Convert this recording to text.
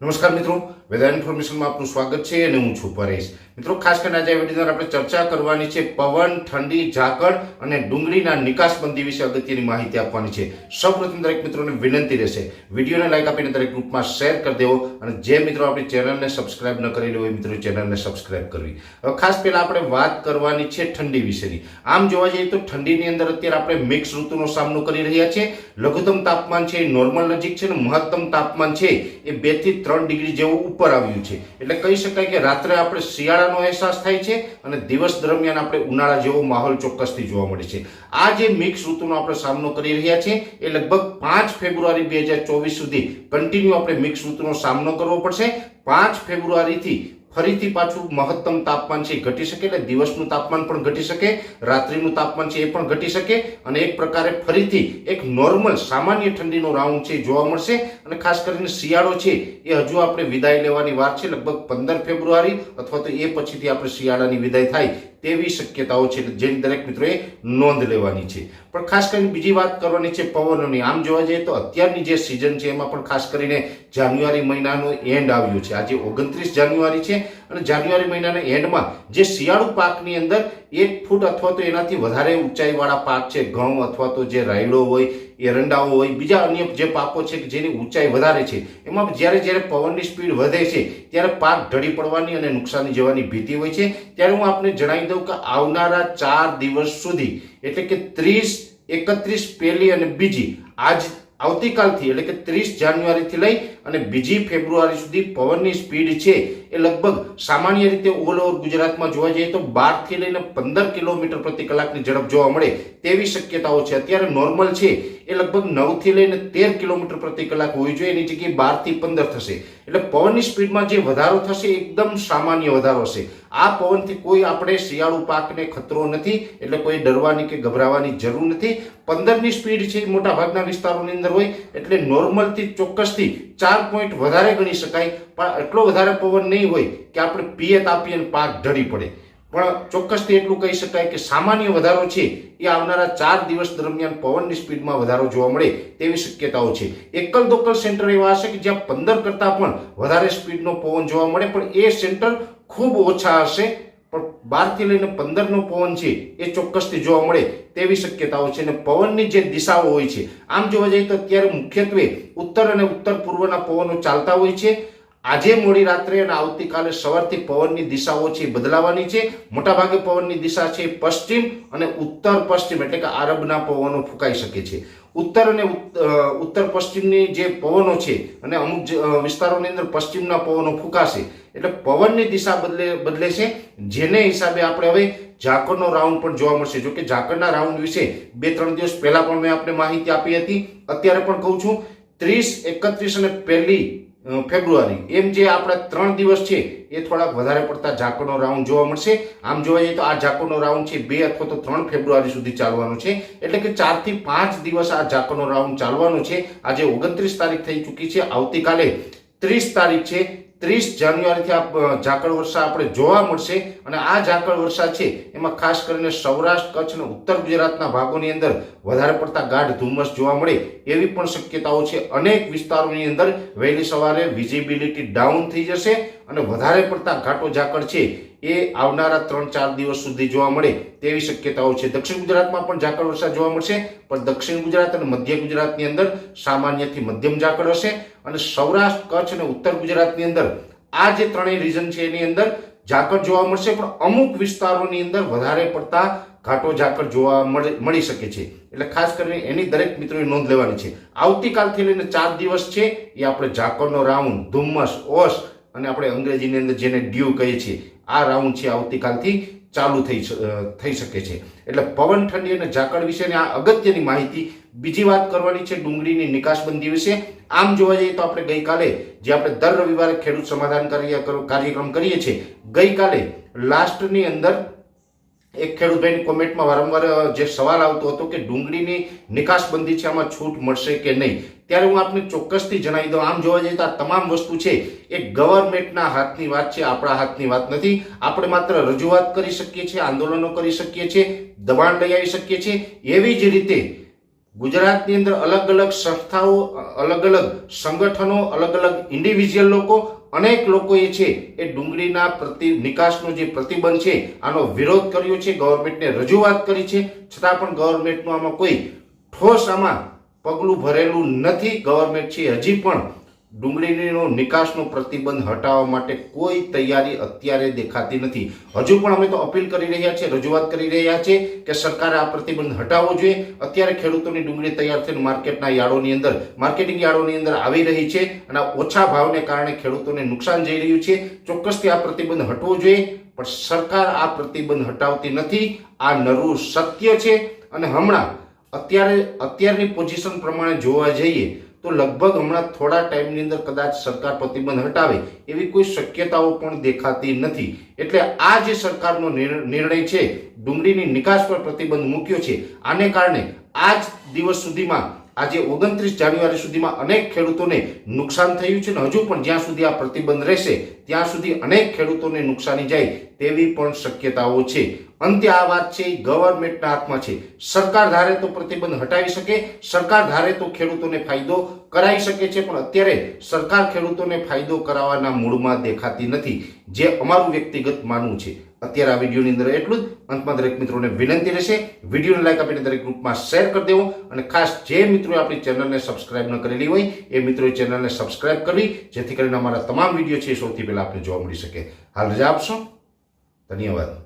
નમસ્કાર મિત્રો. વેધર ઇન્ફોર્મેશનમાં આપનું સ્વાગત છે અને હું છું પરેશ. મિત્રો, ખાસ કરીને આજે વીડિયો આપણે ચર્ચા કરવાની છે પવન, ઠંડી, ઝાકળ અને ડુંગળીના નિકાસબંધી વિશે અગત્યની માહિતી આપવાની છે. સૌપ્રથમ દરેક મિત્રોને વિનંતી રહેશે. વિડીયોને લાઈક આપીને દરેક ગ્રુપમાં શેર કરી દેવો અને જે મિત્રો આપણી ચેનલને સબસ્ક્રાઇબ ન કરેલી હોય મિત્રો ચેનલને સબસ્ક્રાઇબ કરવી. હવે ખાસ પહેલાં આપણે વાત કરવાની છે ઠંડી વિશેની. આમ જોવા જઈએ તો ઠંડીની અંદર અત્યારે આપણે મિક્સ ઋતુનો સામનો કરી રહ્યા છીએ. લઘુત્તમ તાપમાન છે એ નોર્મલ નજીક છે ને મહત્તમ તાપમાન છે એ બેથી ત્રણ ડિગ્રી જેવું ઉપર આવ્યું છે. એટલે કહી શકાય કે રાત્રે આપણે શિયાળાનો અહેસાસ થાય છે અને દિવસ દરમિયાન આપણે ઉનાળા જેવો માહોલ ચોક્કસથી જોવા મળે છે. આ જે મિક્સ ઋતુનો આપણે સામનો કરી રહ્યા છીએ એ લગભગ પાંચ ફેબ્રુઆરી બે હજાર ચોવીસ સુધી કન્ટિન્યુ આપણે મિક્સ ઋતુનો સામનો કરવો પડશે. પાંચ ફેબ્રુઆરીથી ફરીથી પાછું મહત્તમ તાપમાન છે ઘટી શકે એટલે દિવસનું તાપમાન પણ ઘટી શકે, રાત્રિનું તાપમાન છે એ પણ ઘટી શકે અને એક પ્રકારે ફરીથી એક નોર્મલ સામાન્ય ઠંડીનો રાઉન્ડ છે જોવા મળશે અને ખાસ કરીને શિયાળો છે એ હજુ આપણે વિદાય લેવાની વાત છે, લગભગ પંદર ફેબ્રુઆરી અથવા તો એ પછીથી આપણે શિયાળાની વિદાય થાય તેવી શક્યતાઓ છે જેની દરેક મિત્રોએ નોંધ લેવાની છે. પણ ખાસ કરીને બીજી વાત કરવાની છે પવનોની આમ જોવા જઈએ તો અત્યારની જે સિઝન છે એમાં પણ ખાસ કરીને જાન્યુઆરી મહિનાનો એન્ડ આવ્યો છે. આજે ઓગણત્રીસ જાન્યુઆરી છે અને જાન્યુઆરી મહિનાના એન્ડમાં જે શિયાળુ પાકની અંદર એક ફૂટ અથવા તો એનાથી વધારે ઊંચાઈવાળા પાક છે, ઘઉં અથવા તો જે રાયડો હોય એરંડાઓ હોય, બીજા અન્ય જે પાકો છે કે જેની ઊંચાઈ વધારે છે, એમાં જ્યારે જ્યારે પવનની સ્પીડ વધે છે, ત્યારે પાક ઢળી પડવાની અને નુકસાની જવાની ભીતિ હોય છે. ત્યારે હું આપને જણાવી દઉં કે આવનારા ચાર દિવસ સુધી, એટલે કે ત્રીસ, એકત્રીસ પહેલી અને બીજી, આજ આવતીકાલથી, એટલે કે ત્રીસ જાન્યુઆરીથી લઈ અને બીજી ફેબ્રુઆરી સુધી પવનની સ્પીડ છે. એ લગભગ સામાન્ય રીતે ઓલ ઓવર ગુજરાતમાં જોવા જઈએ તો બારથી લઈને પંદર કિલોમીટર પ્રતિ કલાકની ઝડપ જોવા મળે તેવી શક્યતાઓ છે. અત્યારે નોર્મલ છે. એ લગભગ નવથી લઈને તેર કિલોમીટર પ્રતિ કલાક હોવી જોઈએ. એની જગ્યાએ બારથી પંદર થશે. એટલે પવનની સ્પીડમાં જે વધારો થશે એકદમ સામાન્ય વધારો હશે. આ પવનથી કોઈ આપણે શિયાળુ પાકને ખતરો નથી. એટલે કોઈ ડરવાની કે ગભરાવાની જરૂર નથી. પંદરની સ્પીડ છે એ મોટા ભાગના વિસ્તારોની અંદર હોય. એટલે નોર્મલથી ચોક્કસથી ચાર પોઈન્ટ વધારે ગણી શકાય. પણ એટલો વધારે પવન નહીં હોય કે આપણે પિયત આપીએ પાક ઢળી પડે. પણ ચોક્કસથી એટલું કહી શકાય કે સામાન્ય વધારો છે એ આવનારા ચાર દિવસ દરમિયાન પવનની સ્પીડમાં વધારો જોવા મળે તેવી શક્યતાઓ છે. એકલ દોકલ સેન્ટર એવા હશે કે જ્યાં પંદર કરતાં પણ વધારે સ્પીડનો પવન જોવા મળે, પણ એ સેન્ટર ખૂબ ઓછા હશે. પણ બારથી લઈને પંદરનો પવન છે એ ચોક્કસથી જોવા મળે તેવી શક્યતાઓ છે અને પવનની જે દિશાઓ હોય છે, આમ જોવા જઈએ તો અત્યારે મુખ્યત્વે ઉત્તર અને ઉત્તર પૂર્વના પવનો ચાલતા હોય છે. આજે મોડી રાત્રે અને આવતીકાલે સવારથી પવનની દિશાઓ છે બદલાવાની છે. મોટાભાગે પવનની દિશા છે પશ્ચિમ અને ઉત્તર પશ્ચિમ, એટલે કે આરબના પવનો ફૂંકાઈ શકે છે. ઉત્તર અને ઉત્તર પશ્ચિમની જે પવનો છે અને અમુક વિસ્તારોની અંદર પશ્ચિમના પવનો ફૂંકાશે. એટલે પવનની દિશા બદલે બદલે છે. જેને હિસાબે આપણે હવે ઝાકળનો રાઉન્ડ પણ જોવા મળશે. જો કે ઝાકળના રાઉન્ડ વિશે બે ત્રણ દિવસ પહેલા પણ મેં આપણે માહિતી આપી હતી. અત્યારે પણ કહું છું, ત્રીસ, એકત્રીસ અને પહેલી ફેબ્રુઆરી. એમ જે આપણા ત્રણ દિવસ છે, એ થોડાક વધારે પડતા ઝાકળનો રાઉન્ડ જોવા મળશે. આમ જોવા જઈએ તો આ ઝાકળનો રાઉન્ડ છે બે અથવા તો ત્રણ ફેબ્રુઆરી સુધી ચાલવાનો છે. એટલે કે ચારથી પાંચ દિવસ આ ઝાકળનો રાઉન્ડ ચાલવાનો છે. આજે ઓગણત્રીસ તારીખ થઈ ચૂકી છે. આવતીકાલે ત્રીસ તારીખ છે, ત્રીસ જાન્યુઆરીથી આ ઝાકળ વર્ષા આપણે જોવા મળશે અને આ ઝાકળ વર્ષા છે, એમાં ખાસ કરીને સૌરાષ્ટ્ર, કચ્છ અને ઉત્તર ગુજરાતના ભાગોની અંદર વધારે પડતા ગાઢ ધુમ્મસ જોવા મળે એવી પણ શક્યતાઓ છે. અનેક વિસ્તારોની અંદર વહેલી સવારે વિઝિબિલિટી ડાઉન થઈ જશે અને વધારે પડતા ઘાટો ઝાકળ છે એ આવનારા ત્રણ ચાર દિવસ સુધી જોવા મળે તેવી શક્યતાઓ છે. દક્ષિણ ગુજરાતમાં પણ ઝાકળ વર્ષા જોવા મળશે, પણ દક્ષિણ ગુજરાત અને મધ્ય ગુજરાતની અંદર સામાન્યથી મધ્યમ ઝાકળ હશે અને સૌરાષ્ટ્ર, કચ્છ અને ઉત્તર ગુજરાતની અંદર આ જે ત્રણેય રીજન છે એની અંદર ઝાકળ જોવા મળશે, પણ અમુક વિસ્તારોની અંદર વધારે પડતા ઘાટો ઝાકળ જોવા મળે શકે છે. એટલે ખાસ કરીને એની દરેક મિત્રોએ નોંધ લેવાની છે. આવતીકાલથી લઈને ચાર દિવસ છે એ આપણે ઝાકળનો રાઉન્ડ, ધુમ્મસ ઓશ અને આપણે અંગ્રેજીની અંદર જેને ડ્યુ કહીએ છીએ. આ રાઉન્ડ છે આવતીકાલથી ચાલુ થઈ થઈ શકે છે. એટલે પવન, ઠંડી અને ઝાકળ વિશેની આ અગત્યની માહિતી બીજી વાત કરવાની છે ડુંગળીની નિકાસબંધી વિશે. આમ જોવા જઈએ તો આપણે ગઈકાલે જે આપણે દર રવિવારે ખેડૂત સમાધાન કાર્ય, કાર્યક્રમ કરીએ છીએ, ગઈકાલે લાસ્ટની અંદર એક ખેડૂતભાઈની કોમેન્ટમાં વારંવાર જે સવાલ આવતો હતો કે ડુંગળીની નિકાસબંધી છે, આમાં છૂટ મળશે કે નહીં? ત્યારે હું આપને ચોક્કસથી જણાવી દઉં, આમ જોવા જઈએ તો આ તમામ વસ્તુ છે, એ ગવર્મેન્ટના હાથની વાત છે, આપણા હાથની વાત નથી. આપણે માત્ર રજૂઆત કરી શકીએ છીએ, આંદોલનો કરી શકીએ છીએ, દબાણ લઈ આવી શકીએ છીએ. એવી જ રીતે ગુજરાતની અંદર અલગ અલગ સંસ્થાઓ, અલગ અલગ સંગઠનો, અલગ અલગ ઇન્ડિવિજ્યુઅલ લોકો, અનેક લોકોએ છે એ ડુંગળીના પ્રતિ, નિકાસનો જે પ્રતિબંધ છે, આનો વિરોધ કર્યો છે, ગવર્મેન્ટને રજૂઆત કરી છે. છતાં પણ ગવર્મેન્ટનું આમાં કોઈ ઠોસ આમાં પગલું ભરેલું નથી. ગવર્મેન્ટ છે, હજી પણ ડુંગળીનો નિકાસનો પ્રતિબંધ હટાવવા માટે કોઈ તૈયારી અત્યારે દેખાતી નથી. હજુ પણ અમે તો અપીલ કરી રહ્યા છીએ, રજૂઆત કરી રહ્યા છીએ કે સરકારે આ પ્રતિબંધ હટાવવો જોઈએ. અત્યારે ખેડૂતોની ડુંગળી તૈયાર થઈને માર્કેટના યાર્ડોની અંદર, માર્કેટિંગ યાર્ડોની અંદર આવી રહી છે અને ઓછા ભાવને કારણે ખેડૂતોને નુકસાન જઈ રહ્યું છે. ચોક્કસથી આ પ્રતિબંધ હટવો જોઈએ, પણ સરકાર આ પ્રતિબંધ હટાવતી નથી. આ નરવું સત્ય છે અને હમણાં અત્યારે, અત્યારની પોઝિશન પ્રમાણે જોવા જઈએ તો લગભગ હમણાં થોડા ટાઈમની અંદર કદાચ સરકાર પ્રતિબંધ હટાવે એવી કોઈ શક્યતાઓ પણ દેખાતી નથી. એટલે આ જે સરકારનો નિર- નિર્ણય છે, ડુંગળીની નિકાસ પર પ્રતિબંધ મૂક્યો છે. આને કારણે આજ દિવસ સુધીમાં આજે ઓગણત્રીસ જાન્યુઆરી સુધીમાં અનેક ખેડૂતોને નુકસાન થયું છે ને હજુ પણ જ્યાં સુધી આ પ્રતિબંધ રહેશે, ત્યાં સુધી અનેક ખેડૂતોને નુકસાની જાય તેવી પણ શક્યતાઓ છે. અંતે આ વાત છે, ગવર્મેન્ટના હાથમાં છે. સરકાર ધારે તો પ્રતિબંધ હટાવી શકે, સરકાર ધારે તો ખેડૂતોને ફાયદો કરાવી શકે છે, પણ અત્યારે સરકાર ખેડૂતોને ફાયદો કરાવવાના મૂડમાં દેખાતી નથી, જે અમારું વ્યક્તિગત માનવું છે. અત્યારે આ વિડીયોની અંદર એટલું જ. અંતમાં દરેક મિત્રોને વિનંતી રહેશે. વિડીયોને લાઈક આપીને દરેક ગ્રુપમાં શેર કરી દેવો. અને ખાસ જે મિત્રો આપણી ચેનલને સબસ્ક્રાઇબ ન કરેલી હોય, એ મિત્રોએ ચેનલને સબસ્ક્રાઇબ કરવી, જેથી કરીને અમારા તમામ વીડિયો છે એ સૌથી પહેલાં આપને જોવા મળી શકે. હાલ રજા આપશો. ધન્યવાદ.